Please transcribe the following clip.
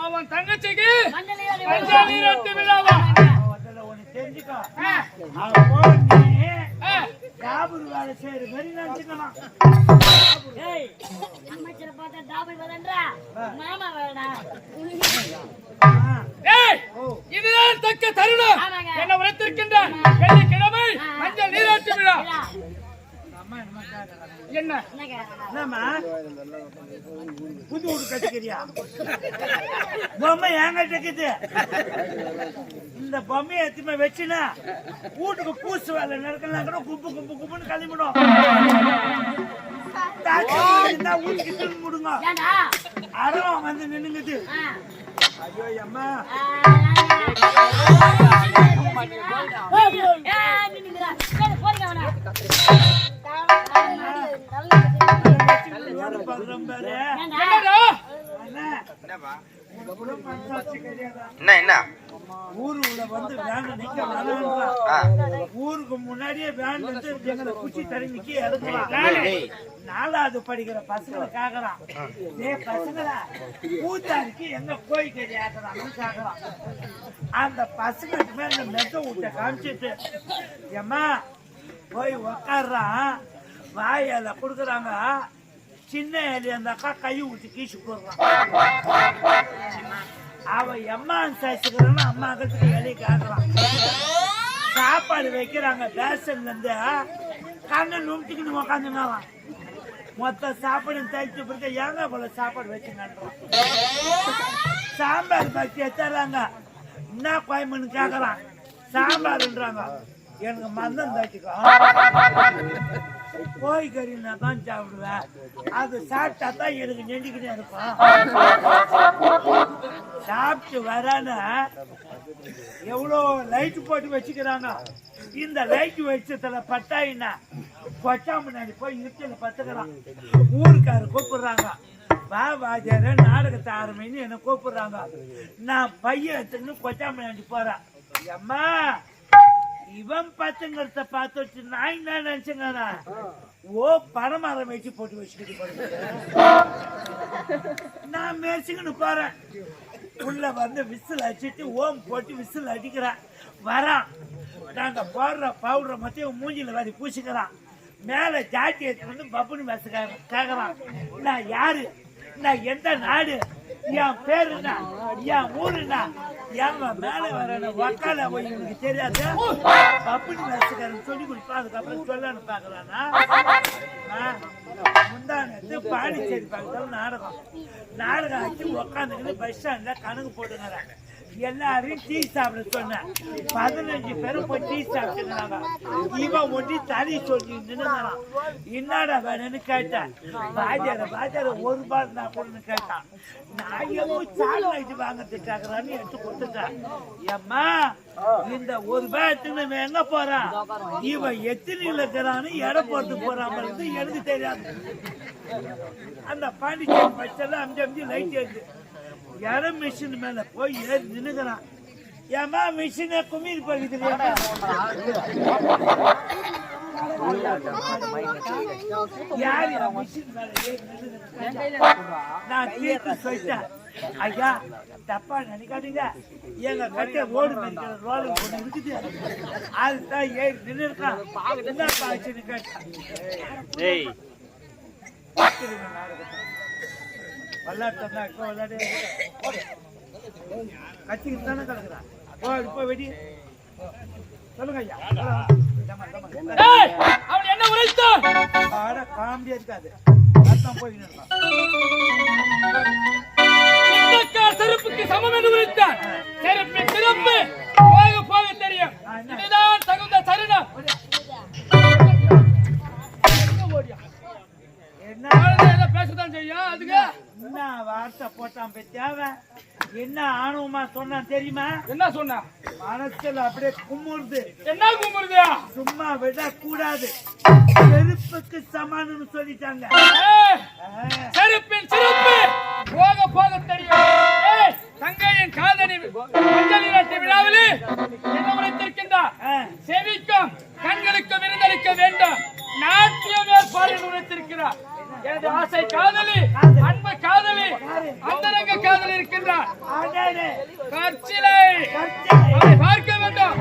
அவன் தங்கச்சிக்கு மஞ்சள் நீராட்டு விழாவா இதுதான் தக்க தருணம். என்ன உரைத்திருக்கின்றான் வெள்ளிக்கிழமை மஞ்சள் நீராட்டு விழா. என்ன? என்னம்மா? புது வீடு கட்டிக்கிறியா? பொம்மை என்கிட்ட இருக்குது. இந்த பொம்மையை எத்துமே வச்சுனா வீட்டுக்கு பூசு வேலை நடக்கலாம் கூட குப்பு குப்பு குப்புன்னு கிளம்பிடும். வீட்டுக்கு திரும்பி ஏன்டா? அரவம் வந்து நின்னுங்குது. ஐயோ அம்மா. என்ன என்ன? ஊருக்குள்ள வந்து வேன் நிக்க. ஊருக்கு முன்னாடியே வேன் வந்து எங்களை குச்சி தடி நிக்க. நாலாவது படிக்கிற பசங்களை கேக்குறான். டேய் பசங்களா பூத்தாரிக்கு எங்க கோய் கறி ஆக்குறாங்கன்னு கேக்குறான். அந்த பசங்களுக்கு மேல இந்த மெத்த விட்ட காமிச்சிட்டு ஏம்மா போய் உக்காடுறான் வாய் இலை கொடுக்குறாங்க. சின்ன இலைய அந்த கை ஊற்றி கீச்சு போடுறான் அவ எம்மா சைஸுக்குறான்னு அம்மா அகத்துக்கு வெளியே கேக்குறான் சாப்பாடு வைக்கிறாங்க பேசன்ல இருந்து கண்ணை நும்பிட்டுக்கிட்டு உக்காந்துனாலாம் மொத்த சாப்பாடு தயிச்சு பிறகு ஏங்க போல சாப்பாடு வச்சுங்கன்றான் சாம்பார் பத்தி தர்றாங்க என்ன கோயம்புன்னு கேக்குறான் சாம்பார்ன்றாங்க எனக்கு மந்தம் தச்சுக்கோ கோழி கறினா தான் சாப்பிடுவேன். அது சாப்பிட்டா தான் எனக்கு நெண்டிக்கிட்டே இருக்கும். சாப்பிட்டு வரான எவ்வளோ லைட் போட்டு வச்சுக்கிறாங்க இந்த லைட் வெளிச்சத்துல பட்டாயினா கொச்சா போய் இருட்டில பத்துக்கிறான் ஊருக்காரு கூப்பிடுறாங்க. வா வாஜார நாடகத்தை ஆரம்பின்னு என்ன கூப்பிடுறாங்க. நான் பையன் எடுத்துன்னு கொச்சா போறேன். அம்மா இவன் பத்துங்கிறத பார்த்து வச்சு நான் என்ன நினைச்சேங்க ஓ பணமரம் வச்சு போட்டு வச்சுக்கிட்டு நான் மேய்ச்சிக்கின்னு போறேன். உள்ள வந்து விசில் அடிச்சிட்டு ஓம் போட்டு விசில் அடிக்கிறான். வரான். நாங்க போடுற பவுடரை மத்தியும் மூஞ்சில வாரி பூசிக்கிறான். மேல ஜாட்டி வந்து பப்புன்னு பேசுறாங்க கேக்குறான். நான் யாரு? நான் எந்த நாடு? என் பேரு என்ன? என் ஊரு என்ன ஏங்க மேல வர ஒக்கால போய் எனக்கு தெரியாது? பப்புன்னு பேசுறாருன்னு சொல்லி கொடுப்பா அதுக்கப்புறம் சொல்லன்னு பாக்குறானா முந்தானத்து பாண்டிச்சேரி பக்கத்துல நாடகம். நாடகம் ஆச்சு உக்காந்துக்கிட்டு பஸ் ஸ்டாண்ட்ல கணக்கு போட்டுங்கிறாங்க எல்லாரையும் டீ சாப்பிட சொன்னேன் பதினஞ்சு பேரும் போய் டீ சாப்பிட்டுக்கிறாங்க இவன் ஒட்டி தலி சொல்லி நின்னுங்கிறான் என்னடா வேணும்னு கேட்டேன். பாஜார பாஜார ஒரு ரூபாய் இருந்தா கூடன்னு கேட்டான். நான் ஏதோ சாக்லேட் வாங்கறதுக்காகறான்னு எடுத்து கொடுத்துட்டேன். ஏம்மா இந்த ஒரு ரூபாய் எடுத்துன்னு எங்க போறான்? இவன் எத்தனை இருக்கிறான்னு எடை போட்டு போறான் பாருங்க, எனக்கு தெரியாது. அந்த பாண்டிச்சேரி பஸ்ஸெல்லாம் அஞ்சு அஞ்சு லைட் ஏறுது. யாரோ மிஷின் மேல போய் ஏறி நின்னுக்கிறான் ஏமா மிஷினை குமிழ் பகுதி யார் இந்த மிஷின் மேல ஏறி நின்னுக்கிறான்? நான் தீர்த்து சொல்லிட்டேன் ஐயா தப்பா நினைக்காதீங்க எங்க கட்ட ரோடு மேய்க்கிற ரோடு ஒண்ணு இருக்குது அதுதான் ஏறி நின்று இருக்கான் என்னப்பா ஆச்சுன்னு கேட்டான். விளையாட்டு இப்போ தானே இப்போ வெடி. சொல்லுங்க ஐயா. அவன் என்ன உரைத்தான்? ஆட காமெடியா இருக்காது. அர்த்தம் போய் செருப்புக்கு சமம் என்று உரைத்தான். செருப்பின் சிறப்பு. என்ன வார்த்தை போட்டான் பெத்தியாவ? என்ன ஆணவமா சொன்னான் தெரியுமா? என்ன சொன்னா? மனசுல அப்படியே குமுறுது. என்ன கும்பிடுதியா சும்மா விட கூடாது செருப்புக்கு சமானம்னு சொல்லிட்டாங்க. செருப்பின் சிறப்பு. போக போக தெரியும். தங்கையின் காதணி மஞ்சள் நீராட்டு விழாவிலே என்ன உரைத்திருக்கின்றார். செவிக்கும் கண்களுக்கு விருந்தளிக்க வேண்டும். நாட்டியம் ஏற்பாடு உரைத்திருக்கிறார். எனது ஆசை காதலி கற்சிலை பார்க்க வேண்டும்.